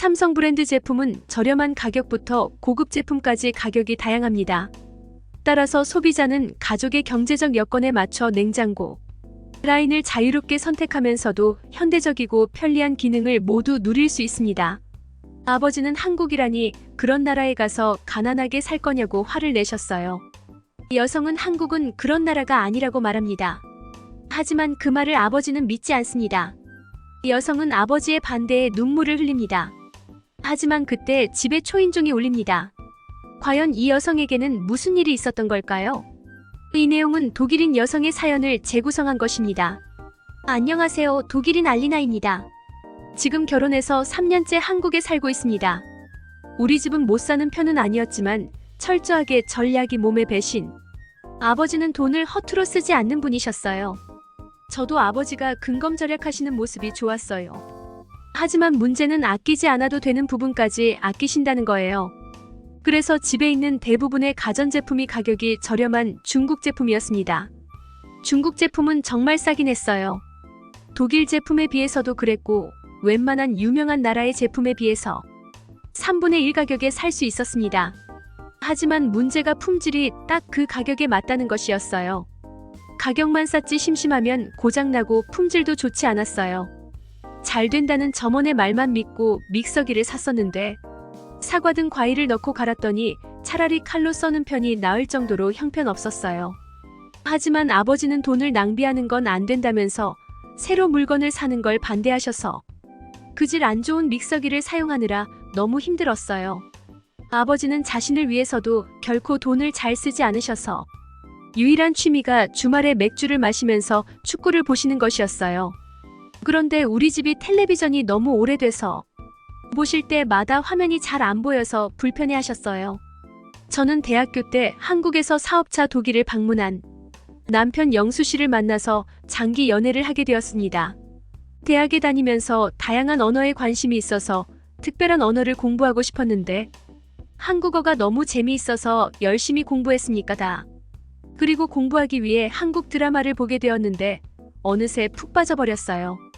삼성 브랜드 제품은 저렴한 가격부터 고급 제품까지 가격이 다양합니다. 따라서 소비자는 가족의 경제적 여건에 맞춰 냉장고, 라인을 자유롭게 선택하면서도 현대적이고 편리한 기능을 모두 누릴 수 있습니다. 아버지는 한국이라니 그런 나라에 가서 가난하게 살 거냐고 화를 내셨어요. 여성은 한국은 그런 나라가 아니라고 말합니다. 하지만 그 말을 아버지는 믿지 않습니다. 여성은 아버지의 반대에 눈물을 흘립니다. 하지만 그때 집에 초인종이 울립니다. 과연 이 여성에게는 무슨 일이 있었던 걸까요? 이 내용은 독일인 여성의 사연을 재구성한 것입니다. 안녕하세요. 독일인 알리나입니다. 지금 결혼해서 3년째 한국에 살고 있습니다. 우리 집은 못 사는 편은 아니었지만 철저하게 전략이 몸에 배신. 아버지는 돈을 허투루 쓰지 않는 분이셨어요. 저도 아버지가 근검절약하시는 모습이 좋았어요. 하지만 문제는 아끼지 않아도 되는 부분까지 아끼신다는 거예요. 그래서 집에 있는 대부분의 가전제품이 가격이 저렴한 중국 제품이었습니다. 중국 제품은 정말 싸긴 했어요. 독일 제품에 비해서도 그랬고, 웬만한 유명한 나라의 제품에 비해서 3분의 1 가격에 살 수 있었습니다. 하지만 문제가 품질이 딱 그 가격에 맞다는 것이었어요. 가격만 쌌지 심심하면 고장나고 품질도 좋지 않았어요. 잘 된다는 점원의 말만 믿고 믹서기를 샀었는데 사과 등 과일을 넣고 갈았더니 차라리 칼로 써는 편이 나을 정도로 형편없었어요. 하지만 아버지는 돈을 낭비하는 건 안 된다면서 새로 물건을 사는 걸 반대하셔서 그질 안 좋은 믹서기를 사용하느라 너무 힘들었어요. 아버지는 자신을 위해서도 결코 돈을 잘 쓰지 않으셔서 유일한 취미가 주말에 맥주를 마시면서 축구를 보시는 것이었어요. 그런데 우리 집이 텔레비전이 너무 오래돼서 보실 때마다 화면이 잘 안 보여서 불편해 하셨어요. 저는 대학교 때 한국에서 사업차 독일을 방문한 남편 영수 씨를 만나서 장기 연애를 하게 되었습니다. 대학에 다니면서 다양한 언어에 관심이 있어서 특별한 언어를 공부하고 싶었는데 한국어가 너무 재미있어서 열심히 공부했으니까 다. 그리고 공부하기 위해 한국 드라마를 보게 되었는데 어느새 푹 빠져버렸어요.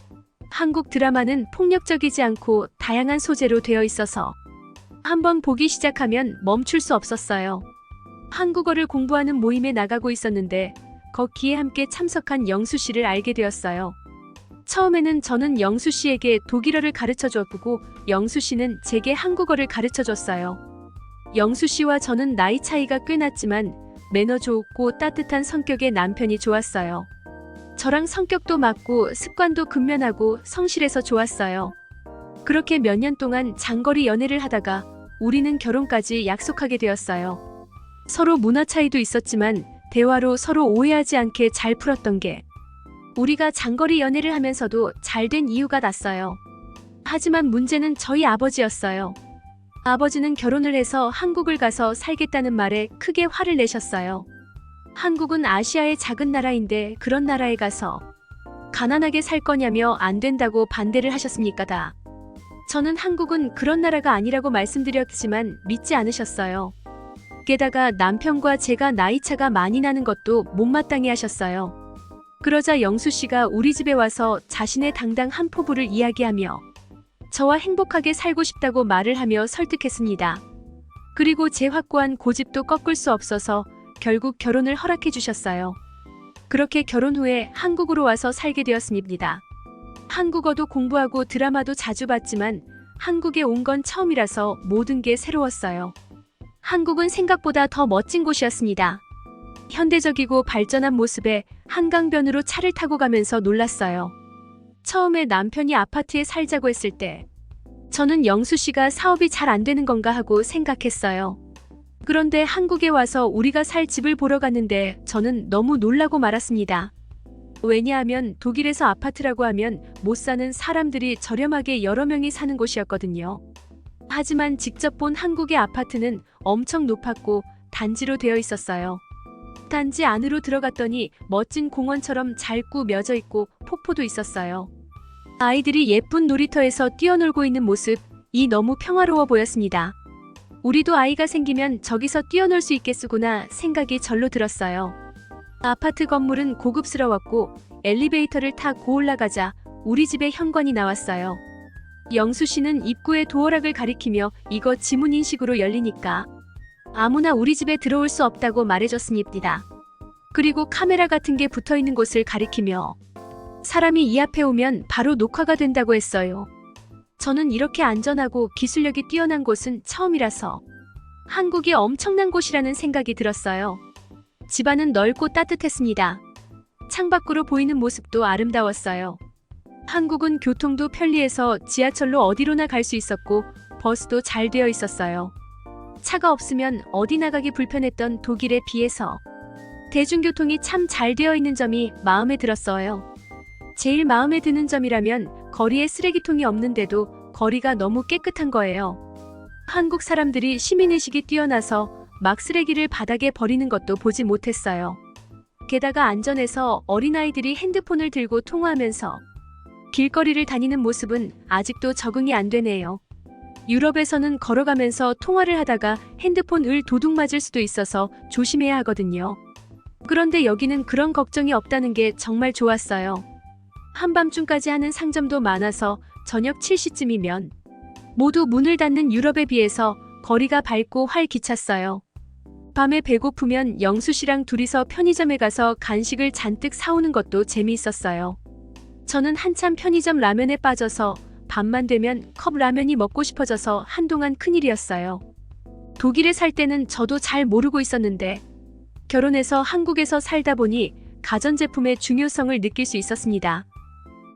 한국 드라마는 폭력적이지 않고 다양한 소재로 되어 있어서 한번 보기 시작하면 멈출 수 없었어요. 한국어를 공부하는 모임에 나가고 있었는데 거기에 함께 참석한 영수 씨를 알게 되었어요. 처음에는 저는 영수 씨에게 독일어를 가르쳐 줬고 영수 씨는 제게 한국어를 가르쳐 줬어요. 영수 씨와 저는 나이 차이가 꽤 났지만 매너 좋고 따뜻한 성격의 남편이 좋았어요. 저랑 성격도 맞고 습관도 근면하고 성실해서 좋았어요. 그렇게 몇 년 동안 장거리 연애를 하다가 우리는 결혼까지 약속하게 되었어요. 서로 문화 차이도 있었지만 대화로 서로 오해하지 않게 잘 풀었던 게 우리가 장거리 연애를 하면서도 잘 된 이유가 났어요. 하지만 문제는 저희 아버지였어요. 아버지는 결혼을 해서 한국을 가서 살겠다는 말에 크게 화를 내셨어요. 한국은 아시아의 작은 나라인데 그런 나라에 가서 가난하게 살 거냐며 안 된다고 반대를 하셨습니까 다. 저는 한국은 그런 나라가 아니라고 말씀드렸지만 믿지 않으셨어요. 게다가 남편과 제가 나이 차가 많이 나는 것도 못마땅해 하셨어요. 그러자 영수 씨가 우리 집에 와서 자신의 당당 한 포부를 이야기하며 저와 행복하게 살고 싶다고 말을 하며 설득했습니다. 그리고 제 확고한 고집도 꺾을 수 없어서 결국 결혼을 허락해 주셨어요. 그렇게 결혼 후에 한국으로 와서 살게 되었습니다. 한국어도 공부하고 드라마도 자주 봤지만 한국에 온 건 처음이라서 모든 게 새로웠어요. 한국은 생각보다 더 멋진 곳이었습니다. 현대적이고 발전한 모습에 한강변으로 차를 타고 가면서 놀랐어요. 처음에 남편이 아파트에 살자고 했을 때 저는 영수 씨가 사업이 잘 안 되는 건가 하고 생각했어요. 그런데 한국에 와서 우리가 살 집을 보러 갔는데 저는 너무 놀라고 말았습니다. 왜냐하면 독일에서 아파트라고 하면 못 사는 사람들이 저렴하게 여러 명이 사는 곳이었거든요. 하지만 직접 본 한국의 아파트는 엄청 높았고 단지로 되어 있었어요. 단지 안으로 들어갔더니 멋진 공원처럼 잘 꾸 며져 있고 폭포도 있었어요. 아이들이 예쁜 놀이터에서 뛰어놀고 있는 모습이 너무 평화로워 보였습니다. 우리도 아이가 생기면 저기서 뛰어놀 수 있겠구나 생각이 절로 들었어요. 아파트 건물은 고급스러웠고 엘리베이터를 타 고 올라가자 우리 집에 현관이 나왔어요. 영수 씨는 입구에 도어락을 가리키며 이거 지문 인식으로 열리니까 아무나 우리 집에 들어올 수 없다고 말해줬습니다. 그리고 카메라 같은 게 붙어 있는 곳을 가리키며 사람이 이 앞에 오면 바로 녹화가 된다고 했어요. 저는 이렇게 안전하고 기술력이 뛰어난 곳은 처음이라서 한국이 엄청난 곳이라는 생각이 들었어요. 집안은 넓고 따뜻했습니다. 창밖으로 보이는 모습도 아름다웠어요. 한국은 교통도 편리해서 지하철로 어디로나 갈 수 있었고 버스도 잘 되어 있었어요. 차가 없으면 어디 나가기 불편했던 독일에 비해서 대중교통이 참 잘 되어 있는 점이 마음에 들었어요. 제일 마음에 드는 점이라면 거리에 쓰레기통이 없는데도 거리가 너무 깨끗한 거예요. 한국 사람들이 시민의식이 뛰어나서 막 쓰레기를 바닥에 버리는 것도 보지 못했어요. 게다가 안전해서 어린아이들이 핸드폰을 들고 통화하면서 길거리를 다니는 모습은 아직도 적응이 안 되네요. 유럽에서는 걸어가면서 통화를 하다가 핸드폰을 도둑 맞을 수도 있어서 조심해야 하거든요. 그런데 여기는 그런 걱정이 없다는 게 정말 좋았어요. 한밤중까지 하는 상점도 많아서 저녁 7시쯤이면 모두 문을 닫는 유럽에 비해서 거리가 밝고 활기찼어요. 밤에 배고프면 영수 씨랑 둘이서 편의점에 가서 간식을 잔뜩 사오는 것도 재미있었어요. 저는 한참 편의점 라면에 빠져서 밤만 되면 컵 라면이 먹고 싶어져서 한동안 큰일이었어요. 독일에 살 때는 저도 잘 모르고 있었는데 결혼해서 한국에서 살다 보니 가전제품의 중요성을 느낄 수 있었습니다.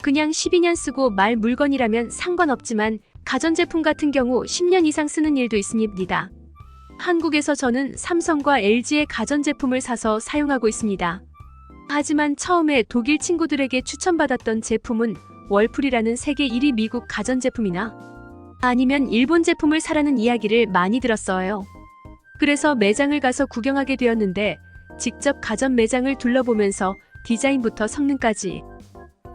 그냥 12년 쓰고 말 물건이라면 상관없지만 가전제품 같은 경우 10년 이상 쓰는 일도 있습니다. 한국에서 저는 삼성과 LG의 가전제품을 사서 사용하고 있습니다. 하지만 처음에 독일 친구들에게 추천받았던 제품은 월풀이라는 세계 1위 미국 가전제품이나 아니면 일본 제품을 사라는 이야기를 많이 들었어요. 그래서 매장을 가서 구경하게 되었는데 직접 가전 매장을 둘러보면서 디자인부터 성능까지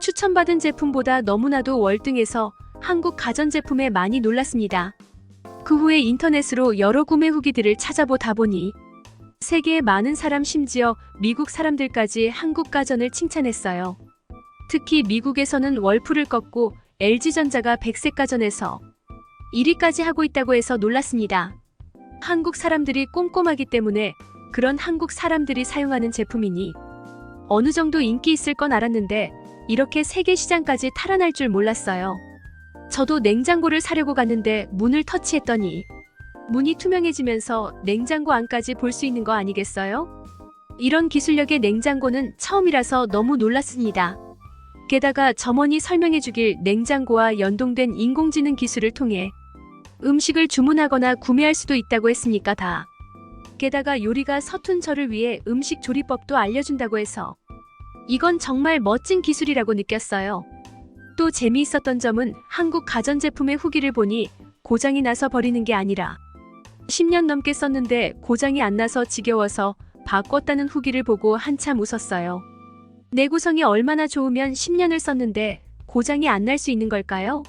추천받은 제품보다 너무나도 월등해서 한국 가전제품에 많이 놀랐습니다. 그 후에 인터넷으로 여러 구매 후기들을 찾아보다 보니 세계의 많은 사람 심지어 미국 사람들까지 한국 가전을 칭찬했어요. 특히 미국에서는 월풀을 꺾고 LG전자가 백색 가전에서 1위까지 하고 있다고 해서 놀랐습니다. 한국 사람들이 꼼꼼하기 때문에 그런 한국 사람들이 사용하는 제품이니 어느 정도 인기 있을 건 알았는데 이렇게 세계 시장까지 탈환할 줄 몰랐어요. 저도 냉장고를 사려고 갔는데 문을 터치했더니 문이 투명해지면서 냉장고 안까지 볼 수 있는 거 아니겠어요? 이런 기술력의 냉장고는 처음이라서 너무 놀랐습니다. 게다가 점원이 설명해 주길 냉장고와 연동된 인공지능 기술을 통해 음식을 주문하거나 구매할 수도 있다고 했으니까 다. 게다가 요리가 서툰 저를 위해 음식 조리법도 알려준다고 해서 이건 정말 멋진 기술이라고 느꼈어요. 또 재미있었던 점은 한국 가전제품의 후기를 보니 고장이 나서 버리는 게 아니라 10년 넘게 썼는데 고장이 안 나서 지겨워서 바꿨다는 후기를 보고 한참 웃었어요. 내구성이 얼마나 좋으면 10년을 썼는데 고장이 안 날 수 있는 걸까요?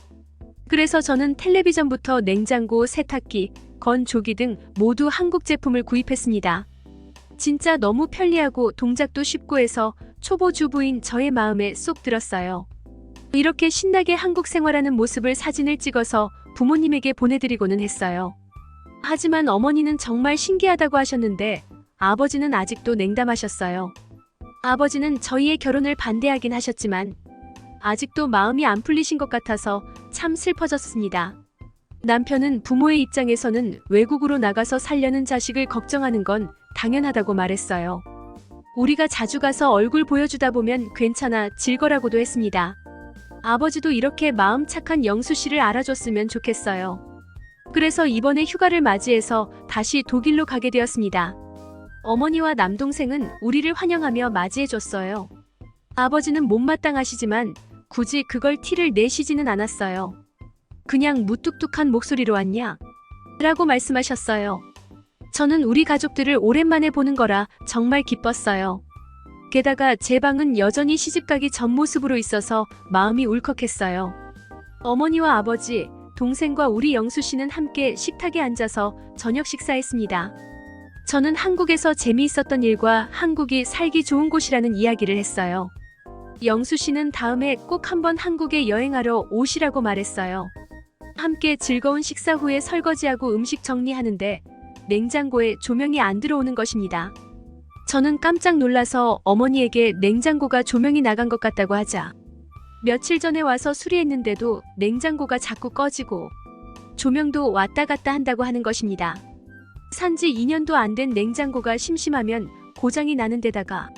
그래서 저는 텔레비전부터 냉장고, 세탁기, 건조기 등 모두 한국 제품을 구입했습니다. 진짜 너무 편리하고 동작도 쉽고 해서 초보 주부인 저의 마음에 쏙 들었어요. 이렇게 신나게 한국 생활하는 모습을 사진을 찍어서 부모님에게 보내드리고는 했어요. 하지만 어머니는 정말 신기하다고 하셨는데 아버지는 아직도 냉담하셨어요. 아버지는 저희의 결혼을 반대하긴 하셨지만 아직도 마음이 안 풀리신 것 같아서 참 슬퍼졌습니다. 남편은 부모의 입장에서는 외국으로 나가서 살려는 자식을 걱정하는 건 당연하다고 말했어요. 우리가 자주 가서 얼굴 보여주다 보면 괜찮아 질 거라고도 했습니다. 아버지도 이렇게 마음 착한 영수 씨를 알아줬으면 좋겠어요. 그래서 이번에 휴가를 맞이해서 다시 독일로 가게 되었습니다. 어머니와 남동생은 우리를 환영하며 맞이해줬어요. 아버지는 못마땅하시지만 굳이 그걸 티를 내시지는 않았어요. 그냥 무뚝뚝한 목소리로 왔냐? 라고 말씀하셨어요. 저는 우리 가족들을 오랜만에 보는 거라 정말 기뻤어요. 게다가 제 방은 여전히 시집가기 전 모습으로 있어서 마음이 울컥했어요. 어머니와 아버지, 동생과 우리 영수 씨는 함께 식탁에 앉아서 저녁 식사했습니다. 저는 한국에서 재미있었던 일과 한국이 살기 좋은 곳이라는 이야기를 했어요. 영수 씨는 다음에 꼭 한번 한국에 여행하러 오시라고 말했어요. 함께 즐거운 식사 후에 설거지하고 음식 정리하는데 냉장고에 조명이 안 들어오는 것입니다. 저는 깜짝 놀라서 어머니에게 냉장고가 조명이 나간 것 같다고 하자 며칠 전에 와서 수리했는데도 냉장고가 자꾸 꺼지고 조명도 왔다 갔다 한다고 하는 것입니다. 산지 2년도 안 된 냉장고가 심심하면 고장이 나는 데다가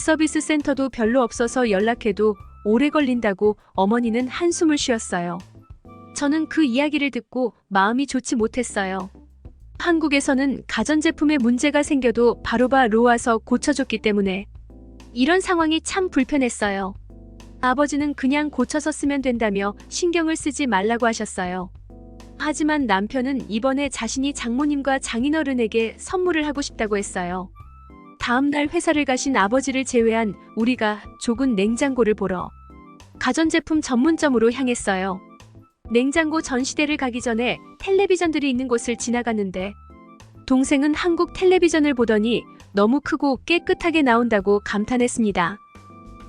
서비스 센터도 별로 없어서 연락해도 오래 걸린다고 어머니는 한숨을 쉬었어요. 저는 그 이야기를 듣고 마음이 좋지 못했어요. 한국에서는 가전제품에 문제가 생겨도 바로바로 와서 고쳐줬기 때문에 이런 상황이 참 불편했어요. 아버지는 그냥 고쳐서 쓰면 된다며 신경을 쓰지 말라고 하셨어요. 하지만 남편은 이번에 자신이 장모님과 장인어른에게 선물을 하고 싶다고 했어요. 다음 날 회사를 가신 아버지를 제외한 우리가 좁은 냉장고를 보러 가전제품 전문점으로 향했어요. 냉장고 전시대를 가기 전에 텔레비전들이 있는 곳을 지나갔는데 동생은 한국 텔레비전을 보더니 너무 크고 깨끗하게 나온다고 감탄했습니다.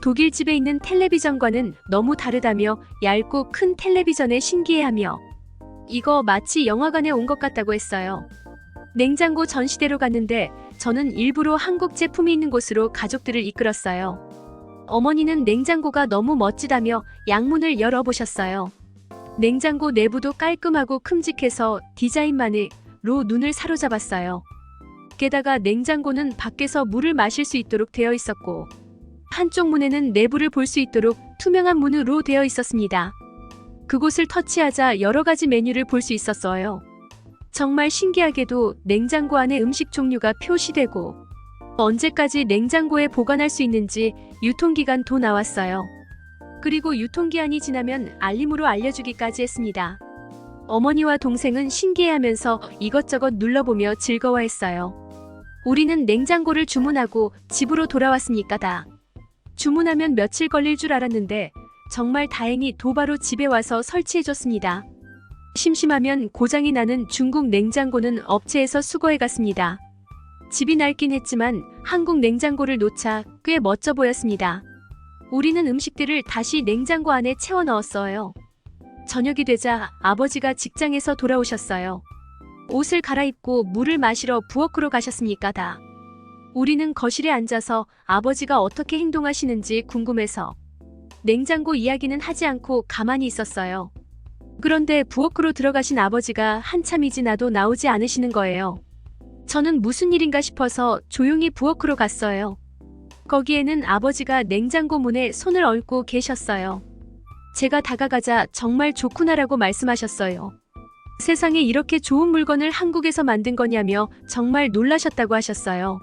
독일 집에 있는 텔레비전과는 너무 다르다며 얇고 큰 텔레비전에 신기해하며 이거 마치 영화관에 온 것 같다고 했어요. 냉장고 전시대로 갔는데 저는 일부러 한국 제품이 있는 곳으로 가족들을 이끌었어요. 어머니는 냉장고가 너무 멋지다며 양문을 열어보셨어요. 냉장고 내부도 깔끔하고 큼직해서 디자인만으로 눈을 사로잡았어요. 게다가 냉장고는 밖에서 물을 마실 수 있도록 되어 있었고 한쪽 문에는 내부를 볼 수 있도록 투명한 문으로 되어 있었습니다. 그곳을 터치하자 여러 가지 메뉴를 볼 수 있었어요. 정말 신기하게도 냉장고 안에 음식 종류가 표시되고 언제까지 냉장고에 보관할 수 있는지 유통기간도 나왔어요. 그리고 유통기한이 지나면 알림으로 알려주기까지 했습니다. 어머니와 동생은 신기해하면서 이것저것 눌러보며 즐거워했어요. 우리는 냉장고를 주문하고 집으로 돌아왔으니까 다. 주문하면 며칠 걸릴 줄 알았는데 정말 다행히 도바로 집에 와서 설치해줬습니다. 심심하면 고장이 나는 중국 냉장고는 업체에서 수거해 갔습니다. 집이 낡긴 했지만 한국 냉장고를 놓자 꽤 멋져 보였습니다. 우리는 음식들을 다시 냉장고 안에 채워 넣었어요. 저녁이 되자 아버지가 직장에서 돌아오셨어요. 옷을 갈아입고 물을 마시러 부엌으로 가셨으니까 다. 우리는 거실에 앉아서 아버지가 어떻게 행동하시는지 궁금해서 냉장고 이야기는 하지 않고 가만히 있었어요. 그런데 부엌으로 들어가신 아버지가 한참이 지나도 나오지 않으시는 거예요. 저는 무슨 일인가 싶어서 조용히 부엌으로 갔어요. 거기에는 아버지가 냉장고 문에 손을 얹고 계셨어요. 제가 다가가자 정말 좋구나라고 말씀하셨어요. 세상에 이렇게 좋은 물건을 한국에서 만든 거냐며 정말 놀라셨다고 하셨어요.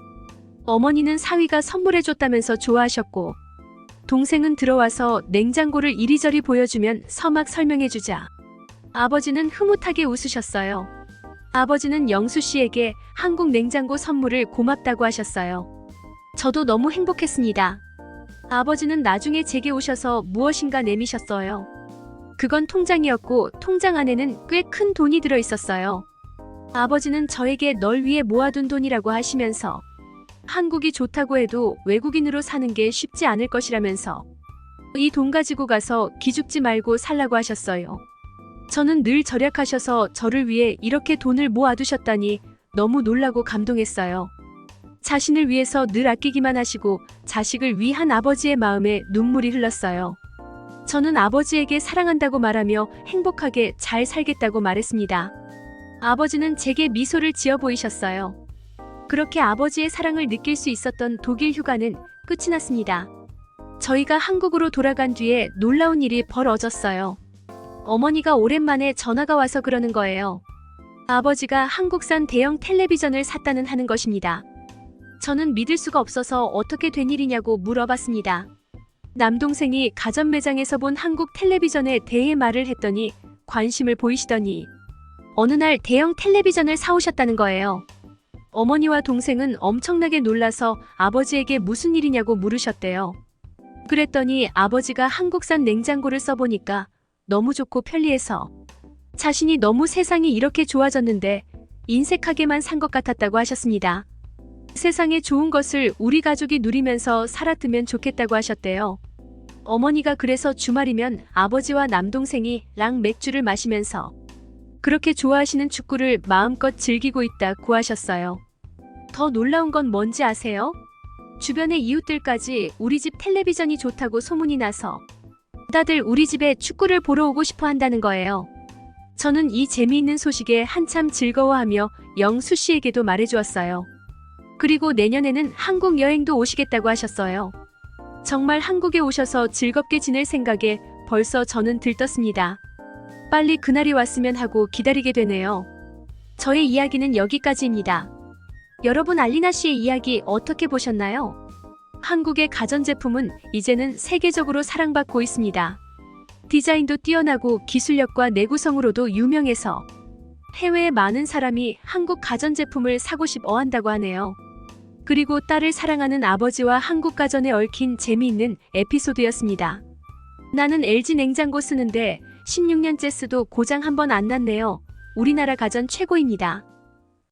어머니는 사위가 선물해줬다면서 좋아하셨고, 동생은 들어와서 냉장고를 이리저리 보여주면 서막 설명해주자. 아버지는 흐뭇하게 웃으셨어요. 아버지는 영수 씨에게 한국 냉장고 선물을 고맙다고 하셨어요. 저도 너무 행복했습니다. 아버지는 나중에 제게 오셔서 무엇인가 내미셨어요. 그건 통장이었고 통장 안에는 꽤 큰 돈이 들어 있었어요. 아버지는 저에게 널 위해 모아둔 돈이라고 하시면서 한국이 좋다고 해도 외국인으로 사는 게 쉽지 않을 것이라면서 이 돈 가지고 가서 기죽지 말고 살라고 하셨어요. 저는 늘 절약하셔서 저를 위해 이렇게 돈을 모아두셨다니 너무 놀라고 감동했어요. 자신을 위해서 늘 아끼기만 하시고 자식을 위한 아버지의 마음에 눈물이 흘렀어요. 저는 아버지에게 사랑한다고 말하며 행복하게 잘 살겠다고 말했습니다. 아버지는 제게 미소를 지어 보이셨어요. 그렇게 아버지의 사랑을 느낄 수 있었던 독일 휴가는 끝이 났습니다. 저희가 한국으로 돌아간 뒤에 놀라운 일이 벌어졌어요. 어머니가 오랜만에 전화가 와서 그러는 거예요. 아버지가 한국산 대형 텔레비전을 샀다는 하는 것입니다. 저는 믿을 수가 없어서 어떻게 된 일이냐고 물어봤습니다. 남동생이 가전 매장에서 본 한국 텔레비전에 대해 말을 했더니 관심을 보이시더니 어느 날 대형 텔레비전을 사오셨다는 거예요. 어머니와 동생은 엄청나게 놀라서 아버지에게 무슨 일이냐고 물으셨대요. 그랬더니 아버지가 한국산 냉장고를 써보니까 너무 좋고 편리해서 자신이 너무 세상이 이렇게 좋아졌는데 인색하게만 산 것 같았다고 하셨습니다. 세상에 좋은 것을 우리 가족이 누리면서 살았으면 좋겠다고 하셨대요. 어머니가 그래서 주말이면 아버지와 남동생이 랑 맥주를 마시면서 그렇게 좋아하시는 축구를 마음껏 즐기고 있다고 하셨어요. 더 놀라운 건 뭔지 아세요? 주변의 이웃들까지 우리 집 텔레비전이 좋다고 소문이 나서 다들 우리 집에 축구를 보러 오고 싶어 한다는 거예요. 저는 이 재미있는 소식에 한참 즐거워하며 영수 씨에게도 말해주었어요. 그리고 내년에는 한국 여행도 오시겠다고 하셨어요. 정말 한국에 오셔서 즐겁게 지낼 생각에 벌써 저는 들떴습니다. 빨리 그날이 왔으면 하고 기다리게 되네요. 저의 이야기는 여기까지입니다. 여러분 알리나 씨의 이야기 어떻게 보셨나요? 한국의 가전제품은 이제는 세계적으로 사랑받고 있습니다. 디자인도 뛰어나고 기술력과 내구성으로도 유명해서 해외의 많은 사람이 한국 가전제품을 사고 싶어 한다고 하네요. 그리고 딸을 사랑하는 아버지와 한국 가전에 얽힌 재미있는 에피소드였습니다. 나는 LG 냉장고 쓰는데 16년째 쓰도 고장 한 번 안 났네요. 우리나라 가전 최고입니다.